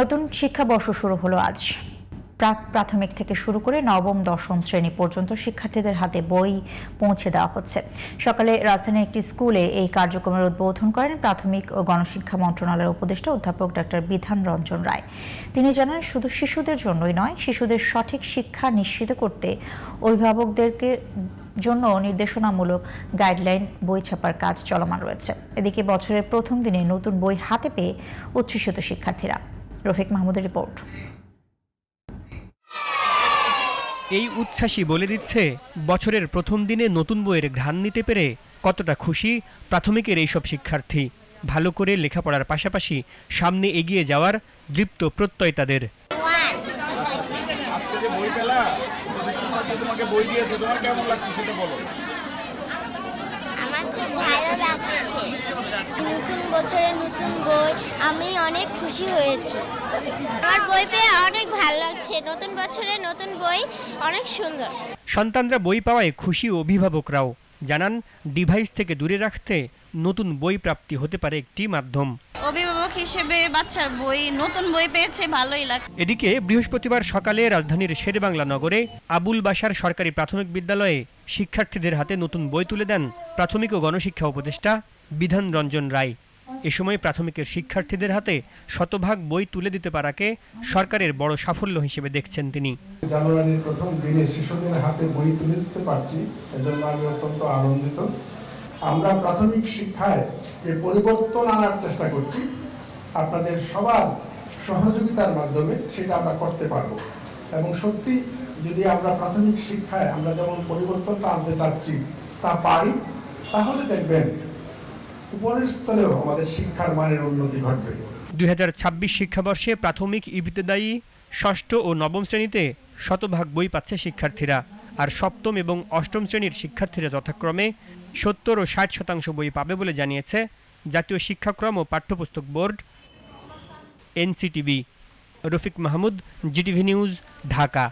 নতুন শিক্ষাবর্ষ শুরু হলো আজ। প্রাক প্রাথমিক থেকে শুরু করে নবম, দশম শ্রেণি পর্যন্ত শিক্ষার্থীদের হাতে বই পৌঁছে দেওয়া হচ্ছে। সকালে রাজধানীর একটি স্কুলে এই কার্যক্রমের উদ্বোধন করেন প্রাথমিক ও গণশিক্ষা মন্ত্রণালয়ের উপদেষ্টা অধ্যাপক ডক্টর বিধান রঞ্জন রায়। তিনি জানান, শুধু শিশুদের জন্যই নয়, শিশুদের সঠিক শিক্ষা নিশ্চিত করতে অভিভাবকদেরকে জন্য নির্দেশনামূলক গাইডলাইন, বই ছাপার কাজ চলমান রয়েছে। এদিকে বছরের প্রথম দিনে নতুন বই হাতে পেয়ে উচ্ছ্বসিত শিক্ষার্থীরা। রফিক মাহমুদের রিপোর্ট। এই উচ্ছ্বাসই বলে দিচ্ছে বছরের প্রথম দিনে নতুন বইয়ের ঘ্রাণ নিতে পেরে কতটা খুশি প্রাথমিকের এইসব শিক্ষার্থী। ভালো করে লেখাপড়ার পাশাপাশি সামনে এগিয়ে যাওয়ার দৃপ্ত প্রত্যয় তাদের। তোমাকে বই দিয়েছে তোমার কেমন লাগছে সেটা বলো। আমার খুব ভালো লাগছে। নতুন বছরে নতুন বই, আমি অনেক খুশি হয়েছি। আমার বই পেয়ে অনেক ভালো লাগছে। নতুন বছরে নতুন বই অনেক সুন্দর। সন্তানরা বই পাওয়ায় খুশি অভিভাবকরাও। জানান ডিভাইস থেকে দূরে রাখতে নতুন বই প্রাপ্তি হতে পারে একটি মাধ্যম। অভিভাবক হিসেবে বাচ্চার বই নতুন বই পেয়েছে ভালোই লাগে এদিকে বৃহস্পতিবার সকালে রাজধানীর শেরবাংলা নগরে আবুল বাসার সরকারি প্রাথমিক বিদ্যালয়ে শিক্ষার্থীদের হাতে নতুন বই তুলে দেন প্রাথমিক ও গণশিক্ষা উপদেষ্টা বিধান রঞ্জন রায়। এ সময় প্রাথমিকের শিক্ষার্থীদের হাতে শতভাগ বই তুলে দিতে পারাকে সরকারের বড় সাফল্য হিসেবে দেখছেন তিনি। জানুয়ারির প্রথম দিনে শিশুদের হাতে বই তুলে দিতে পারছি, এজন্য আমি অত্যন্ত আনন্দিত। আমরা প্রাথমিক শিক্ষায় যে পরিবর্তন আনার চেষ্টা করছি। আপনাদের সবার সহযোগিতার মাধ্যমে সেটা আমরা করতে পারব। এবং সত্যি যদি আমরা প্রাথমিক শিক্ষায় আমরা যেমন পরিবর্তনটা আনতে চাচ্ছি তা পারি, তাহলে দেখবেন উপরের স্তরেও আমাদের শিক্ষার মানের উন্নতি ঘটবে। দুই হাজার ছাব্বিশ শিক্ষাবর্ষে প্রাথমিক, ইবতেদায়ী, ষষ্ঠ ও নবম শ্রেণীতে শতভাগ বই পাচ্ছে শিক্ষার্থীরা আর সপ্তম এবং অষ্টম শ্রেণির শিক্ষার্থীরা যথাক্রমে সত্তর ও ষাট শতাংশ বই পাবে বলে জানিয়েছে জাতীয় শিক্ষাক্রম ও পাঠ্যপুস্তক board NCTB Rafiq Mahmud, GTV news, Dhaka.